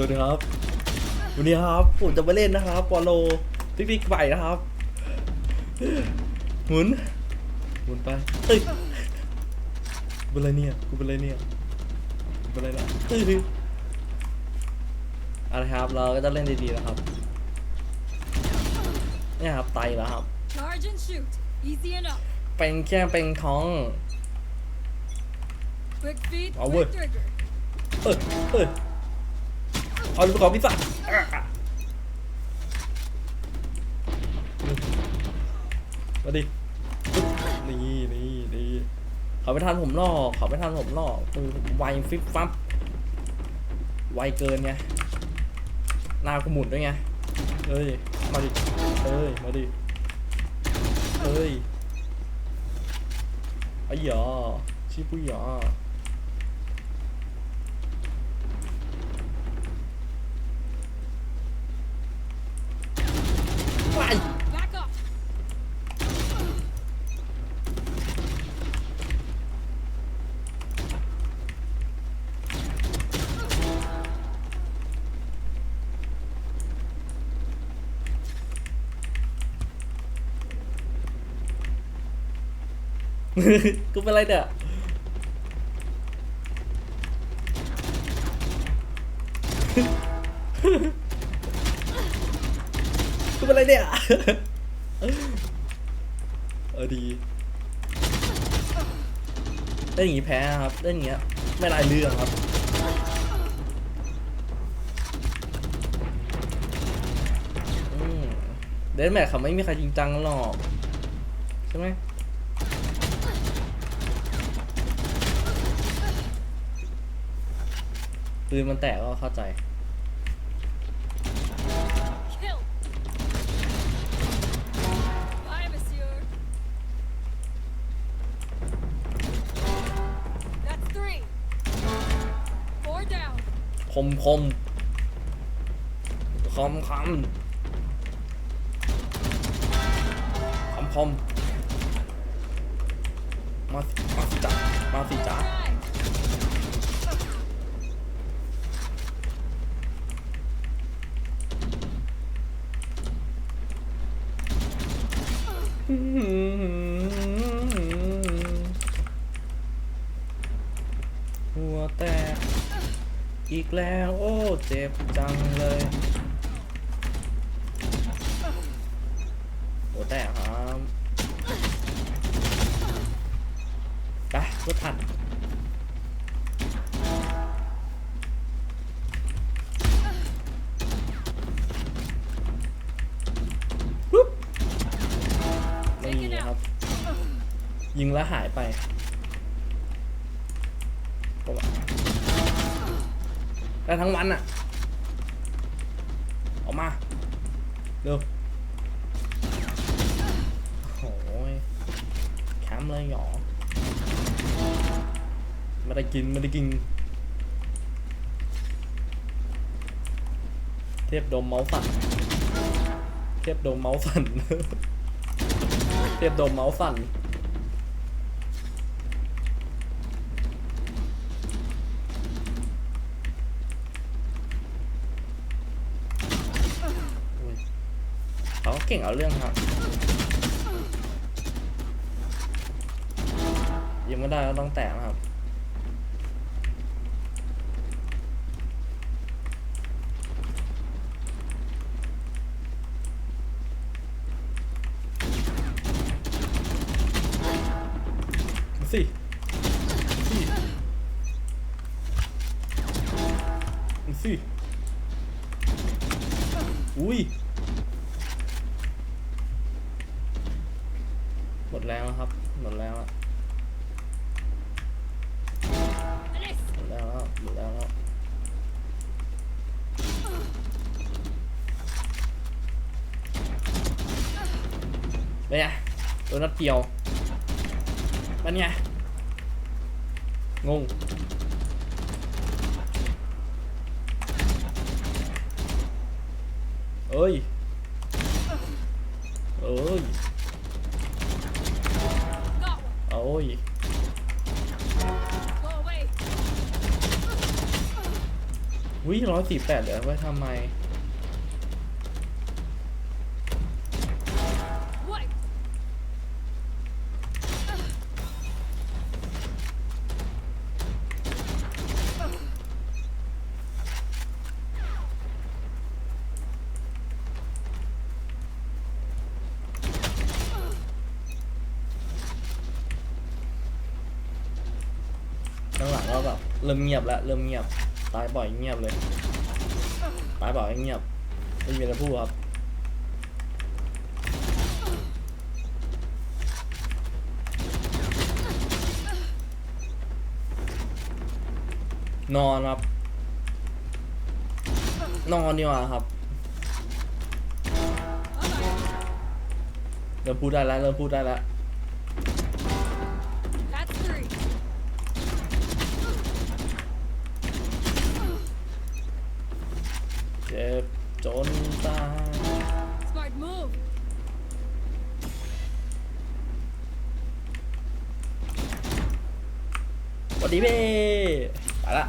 วัสดีครับ วันนี้ครับผมจะมาเล่นนะครับปอโลติ๊กติ๊กไปนะครับ หมุน หมุนไปเอ้ยกูเป็นอะไรเนี่ยกูเป็นอะไรเนี่ยกูเป็นอะไรนะเอ้ยเอะไรครับเราก็จะเล่นดีๆนะครับเนี่ยครับไตแล้วครับ Charge and shoot. Easy enough. เป็นแค่เป็นท้อง Quick feet, Oh, quick wait. trigger. เอ้ยเอ้ย เอาลูกของพิซซ่ามาดิ นี่นี่นี่เขาไม่ทันผมหรอกเขาไม่ทันผมหรอกมือผมไวฟิบฟับ ไวเกินไงนาก็หมุนด้วยไงเอ้ย มาดิ เอ้ย มาดิ เอ้ยไอ้หยอชิปุยหยอ ไป Back up. กูเป็นไรเนี่ยกูเป็นไรเนี่ย เออดีเล่นอย่างงี้แพ้ครับเล่นอย่างเงี้ยไม่ลายเรื่องครับอืมเดนแมทเขาไม่มีใครจริงจังหรอก ใช่ไหม ปืนมันแตกก็เข้าใจ Kill. Bye, monsieur. That's three. Four down. คมคมคมคมคมคมมาสิมาสิจ้ามาสิจ้า Five. หัวแตก อีกแล้วโอ้ เจ็บจังเลย หัวแตกครับไปรถทัน ยิงแล้วหายไปก็ว่าได้ทั้งวันอะออกมา เร็วโอ้ยแคมป์เลยหรอไม่ได้กินไม่ได้กิน เทพโดมเมาส์สั่นเทพโดมเมาส์สั่นเทพโดมเมาส์สั่น เก่งเอาเรื่องครับยังไม่ได้ก็ต้องแตะนะครับสิสิสิอุ้ย หมด แล้วครับ หมดแล้วหมดแล้วหมดแล้วเป็นไงตัวนัดเดียวเป็นไงงงเอ้ยเอ้ย อ้ยวิ่งร้อยสี่แปดเหรอไว้ทำไม เริ่มเงียบแล้วเริ่มเงียบ ตายบ่อยเงียบเลย ตายบ่อยเงียบไม่มีอะไรพูดครับนอนครับนอนดีกว่าครับเริ่มพูดได้แล้วเริ่มพูดได้แล้ว จนตาย Smart move. สวัสดีเบ้ไปละ